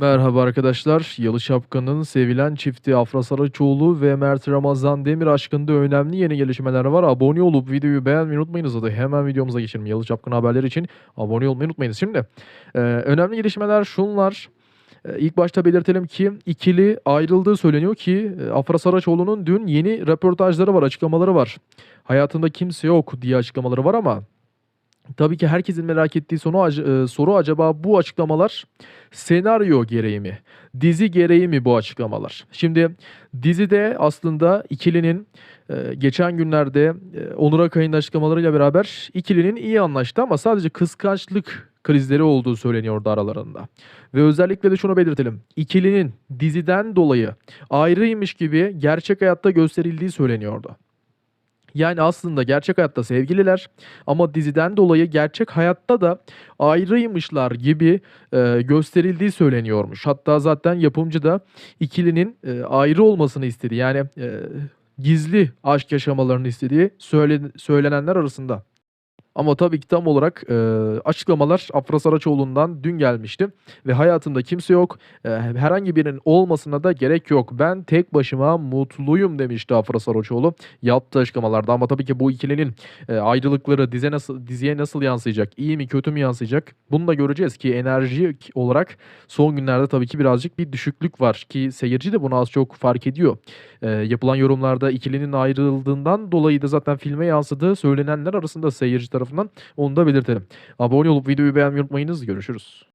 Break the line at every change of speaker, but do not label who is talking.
Merhaba arkadaşlar. Yalı Şapka'nın sevilen çifti Afra Saraçoğlu ve Mert Ramazan Demir aşkında önemli yeni gelişmeler var. Abone olup videoyu beğenmeyi unutmayınız. Hadi hemen videomuza geçelim. Yalı Şapka'nın haberleri için abone olmayı unutmayınız. Şimdi e, önemli gelişmeler şunlar. E, İlk başta belirtelim ki ikili ayrıldığı söyleniyor ki e, Afra Saraçoğlu'nun dün yeni röportajları var, açıklamaları var. Hayatında kimse yok diye açıklamaları var ama tabii ki herkesin merak ettiği sonu, e, soru acaba bu açıklamalar senaryo gereği mi? Dizi gereği mi bu açıklamalar? Şimdi dizide aslında ikilinin e, geçen günlerde e, Onur Akay'ın açıklamalarıyla beraber ikilinin iyi anlaştı ama sadece kıskançlık krizleri olduğu söyleniyordu aralarında. Ve özellikle de şunu belirtelim. İkilinin diziden dolayı ayrıymış gibi gerçek hayatta gösterildiği söyleniyordu. Yani aslında gerçek hayatta sevgililer ama diziden dolayı gerçek hayatta da ayrıymışlar gibi e, gösterildiği söyleniyormuş. Hatta zaten yapımcı da ikilinin e, ayrı olmasını istedi. Yani e, gizli aşk yaşamalarını istediği söyle, söylenenler arasında. Ama tabii ki tam olarak e, açıklamalar Afra Saraçoğlu'ndan dün gelmişti. Ve hayatımda kimse yok. e, herhangi birinin olmasına da gerek yok. Ben tek başıma mutluyum demişti Afra Saraçoğlu yaptığı açıklamalarda. Ama tabii ki bu ikilinin e, ayrılıkları dize nasıl, diziye nasıl yansıyacak? iyi mi kötü mü yansıyacak? Bunu da göreceğiz ki enerji olarak son günlerde tabii ki birazcık bir düşüklük var. Ki seyirci de bunu az çok fark ediyor. E, yapılan yorumlarda ikilinin ayrıldığından dolayı da zaten filme yansıdığı söylenenler arasında seyirci tarafından onu da belirtelim. Abone olup videoyu beğenmeyi unutmayınız. Görüşürüz.